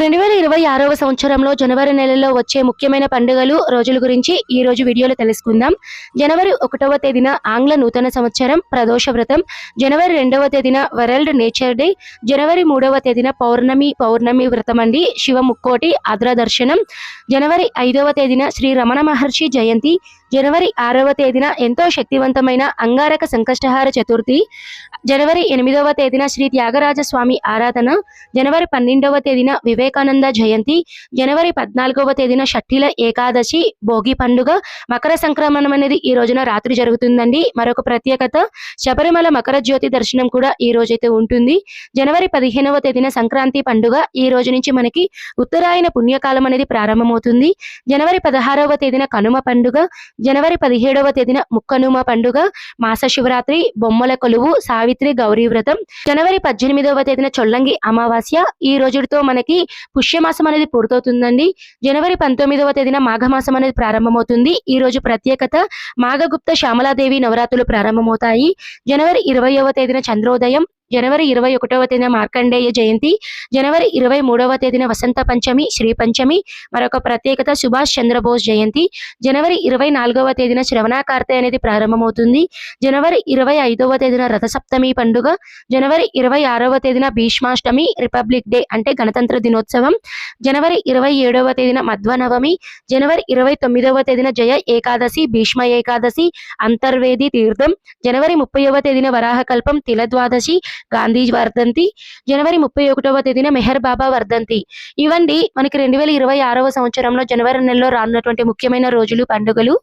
రెండు వేల ఇరవై ఆరవ సంవత్సరంలో జనవరి నెలలో వచ్చే ముఖ్యమైన పండుగలు రోజుల గురించి ఈ రోజు వీడియోలో తెలుసుకుందాం. జనవరి ఒకటవ తేదీన ఆంగ్ల నూతన సంవత్సరం ప్రదోష వ్రతం. జనవరి రెండవ తేదీన వరల్డ్ నేచర్ డే. జనవరి మూడవ తేదీన పౌర్ణమి పౌర్ణమి వ్రతం అండి. శివ ముక్కోటి ఆద్ర దర్శనం. జనవరి ఐదవ తేదీన శ్రీ రమణ మహర్షి జయంతి. జనవరి ఆరవ తేదీన ఎంతో శక్తివంతమైన అంగారక సంకష్టహార చతుర్థి జనవరి ఎనిమిదవ తేదీన శ్రీ త్యాగరాజ స్వామి ఆరాధన జనవరి పన్నెండవ తేదీన వివేకానంద జయంతి జనవరి పద్నాలుగవ తేదీన షట్టిల ఏకాదశి భోగి పండుగ మకర సంక్రమణం అనేది ఈ రోజున రాత్రి జరుగుతుందండి. మరొక ప్రత్యేకత శబరిమల మకర జ్యోతి దర్శనం కూడా ఈ రోజైతే ఉంటుంది. జనవరి పదిహేనవ తేదీన సంక్రాంతి పండుగ ఈ రోజు నుంచి మనకి ఉత్తరాయణ పుణ్యకాలం అనేది ప్రారంభమవుతుంది. జనవరి పదహారవ తేదీన కనుమ పండుగ జనవరి పదిహేడవ తేదీన ముక్కనుమ పండుగ మాస శివరాత్రి బొమ్మల కొలువు సావిత్రి గౌరీ వ్రతం. జనవరి పద్దెనిమిదవ తేదీన చొల్లంగి అమావాస్య. ఈ రోజుతో మనకి పుష్యమాసం అనేది పూర్తవుతుందండి. జనవరి పంతొమ్మిదవ తేదీన మాఘమాసం అనేది ప్రారంభమవుతుంది. ఈ రోజు ప్రత్యేకత మాఘగుప్త శ్యామలాదేవి నవరాత్రులు ప్రారంభమవుతాయి. జనవరి ఇరవైవ తేదీన చంద్రోదయం జనవరి ఇరవై ఒకటవ తేదీన మార్కండేయ జయంతి జనవరి ఇరవై మూడవ తేదీన వసంత పంచమి శ్రీ పంచమి మరొక ప్రత్యేకత సుభాష్ చంద్రబోస్ జయంతి. జనవరి ఇరవై నాలుగవ తేదీన శ్రవణాకార్తె అనేది ప్రారంభమవుతుంది. జనవరి ఇరవై ఐదవ తేదీన రథసప్తమి పండుగ. జనవరి ఇరవై ఆరవ తేదీన భీష్మాష్టమి రిపబ్లిక్ డే అంటే గణతంత్ర దినోత్సవం. జనవరి ఇరవై ఏడవ తేదీన మధ్వనవమి. జనవరి ఇరవై తొమ్మిదవ తేదీన జయ ఏకాదశి భీష్మ ఏకాదశి అంతర్వేది తీర్థం. జనవరి ముప్పైవ తేదీన వరాహకల్పం తిలద్వాదశి గాంధీ వర్ధంతి. జనవరి ముప్పై ఒకటవ తేదీన మెహర్ బాబా వర్ధంతి. ఇవండి మనకి రెండు వేల ఇరవై ఆరవ సంవత్సరంలో జనవరి నెలలో రానున్నటువంటి ముఖ్యమైన రోజులు పండుగలు.